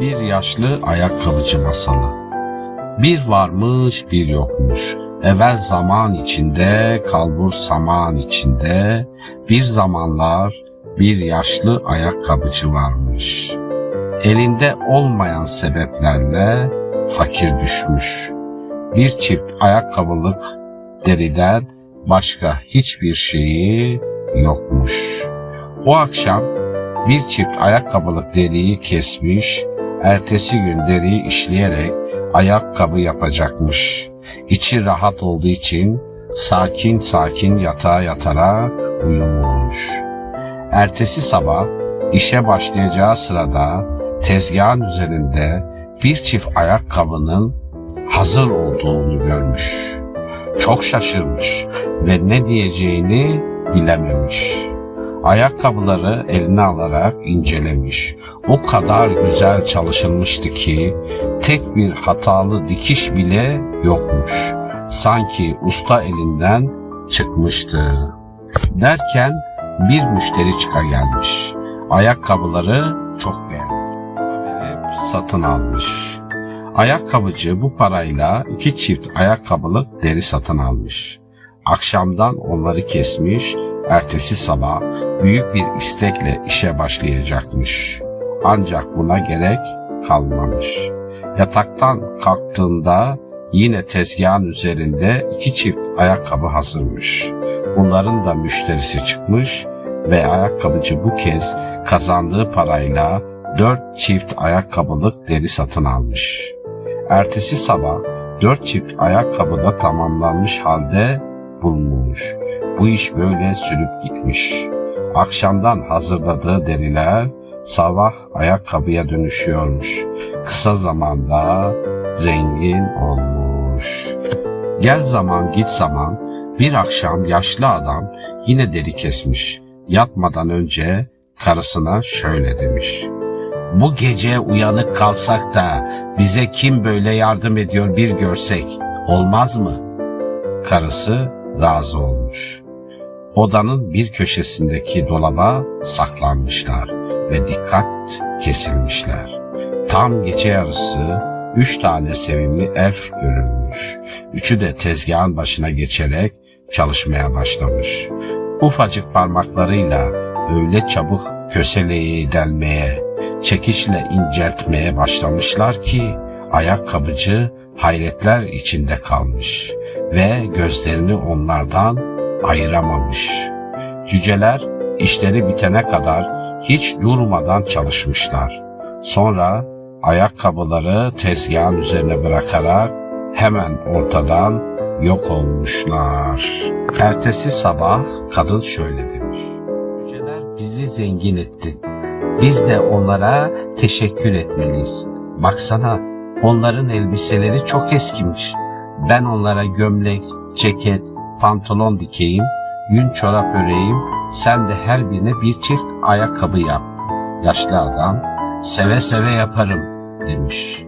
Bir yaşlı ayakkabıcı masalı. Bir varmış bir yokmuş. Evvel zaman içinde, kalbur saman içinde, bir zamanlar bir yaşlı ayakkabıcı varmış. Elinde olmayan sebeplerle fakir düşmüş. Bir çift ayakkabılık deriden başka hiçbir şeyi yokmuş. O akşam bir çift ayakkabılık deriyi kesmiş, ertesi gün deriyi işleyerek ayakkabı yapacakmış. İçi rahat olduğu için sakin sakin yatağa yatarak uyumuş. Ertesi sabah işe başlayacağı sırada tezgahın üzerinde bir çift ayakkabının hazır olduğunu görmüş. Çok şaşırmış ve ne diyeceğini bilememiş. Ayakkabıları eline alarak incelemiş. O kadar güzel çalışılmıştı ki tek bir hatalı dikiş bile yokmuş. Sanki usta elinden çıkmıştı. Derken bir müşteri çıka gelmiş. Ayakkabıları çok beğenmiş. Satın almış. Ayakkabıcı bu parayla iki çift ayakkabılık deri satın almış. Akşamdan onları kesmiş, ertesi sabah büyük bir istekle işe başlayacakmış. Ancak buna gerek kalmamış. Yataktan kalktığında yine tezgahın üzerinde iki çift ayakkabı hazırmış. Bunların da müşterisi çıkmış ve ayakkabıcı bu kez kazandığı parayla dört çift ayakkabılık deri satın almış. Ertesi sabah dört çift ayakkabı da tamamlanmış halde bulmuş. Bu iş böyle sürüp gitmiş. Akşamdan hazırladığı deriler sabah ayakkabıya dönüşüyormuş. Kısa zamanda zengin olmuş. Gel zaman git zaman bir akşam yaşlı adam yine deri kesmiş. Yatmadan önce karısına şöyle demiş. Bu gece uyanık kalsak da bize kim böyle yardım ediyor bir görsek olmaz mı? Karısı razı olmuş. Odanın bir köşesindeki dolaba saklanmışlar ve dikkat kesilmişler. Tam gece yarısı üç tane sevimli elf görülmüş. Üçü de tezgahın başına geçerek çalışmaya başlamış. Ufacık parmaklarıyla öyle çabuk köseleyi delmeye, çekişle inceltmeye başlamışlar ki ayakkabıcı hayretler içinde kalmış ve gözlerini onlardan ayıramamış. Cüceler işleri bitene kadar hiç durmadan çalışmışlar. Sonra ayakkabıları tezgahın üzerine bırakarak hemen ortadan yok olmuşlar. Ertesi sabah kadın şöyle demiş. Cüceler bizi zengin etti. Biz de onlara teşekkür etmeliyiz. Baksana onların elbiseleri çok eskimiş. Ben onlara gömlek, ceket, pantolon dikeyim, yün çorap öreyim, sen de her birine bir çift ayakkabı yap. Yaşlı adam, seve seve yaparım demiş.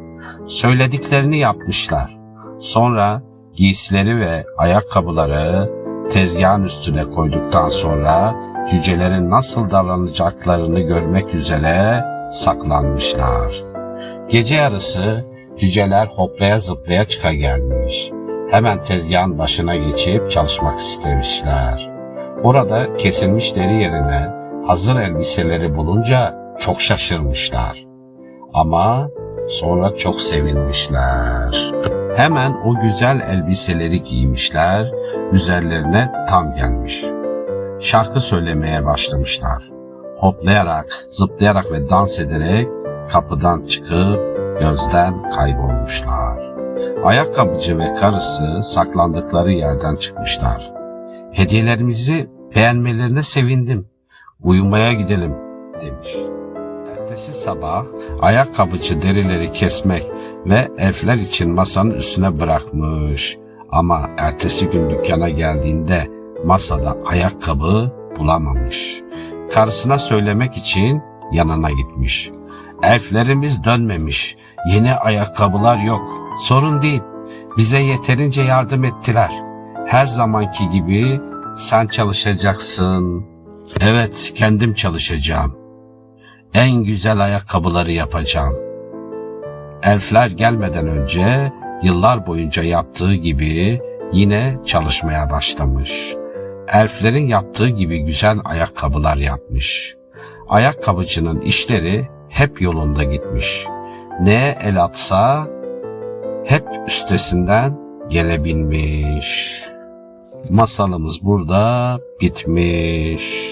Söylediklerini yapmışlar. Sonra giysileri ve ayakkabıları tezgahın üstüne koyduktan sonra cücelerin nasıl davranacaklarını görmek üzere saklanmışlar. Gece yarısı cüceler hoplaya zıplaya çıka gelmiş. Hemen tezgahın başına geçip çalışmak istemişler. Orada kesilmiş deri yerine hazır elbiseleri bulunca çok şaşırmışlar. Ama sonra çok sevinmişler. Hemen o güzel elbiseleri giymişler, üzerlerine tam gelmiş. Şarkı söylemeye başlamışlar. Hoplayarak, zıplayarak ve dans ederek kapıdan çıkıp gözden kaybolmuşlar. Ayakkabıcı ve karısı saklandıkları yerden çıkmışlar. Hediyelerimizi beğenmelerine sevindim. Uyumaya gidelim demiş. Ertesi sabah ayakkabıcı derileri kesmek ve elfler için masanın üstüne bırakmış. Ama ertesi gün dükkana geldiğinde masada ayakkabı bulamamış. Karısına söylemek için yanına gitmiş. Elflerimiz dönmemiş. Yeni ayakkabılar yok. Sorun değil. Bize yeterince yardım ettiler. Her zamanki gibi sen çalışacaksın. Evet, kendim çalışacağım. En güzel ayakkabıları yapacağım. Elfler gelmeden önce yıllar boyunca yaptığı gibi yine çalışmaya başlamış. Elflerin yaptığı gibi güzel ayakkabılar yapmış. Ayakkabıcının işleri hep yolunda gitmiş. Neye el atsa hep üstesinden gelebilmiş. Masalımız burada bitmiş.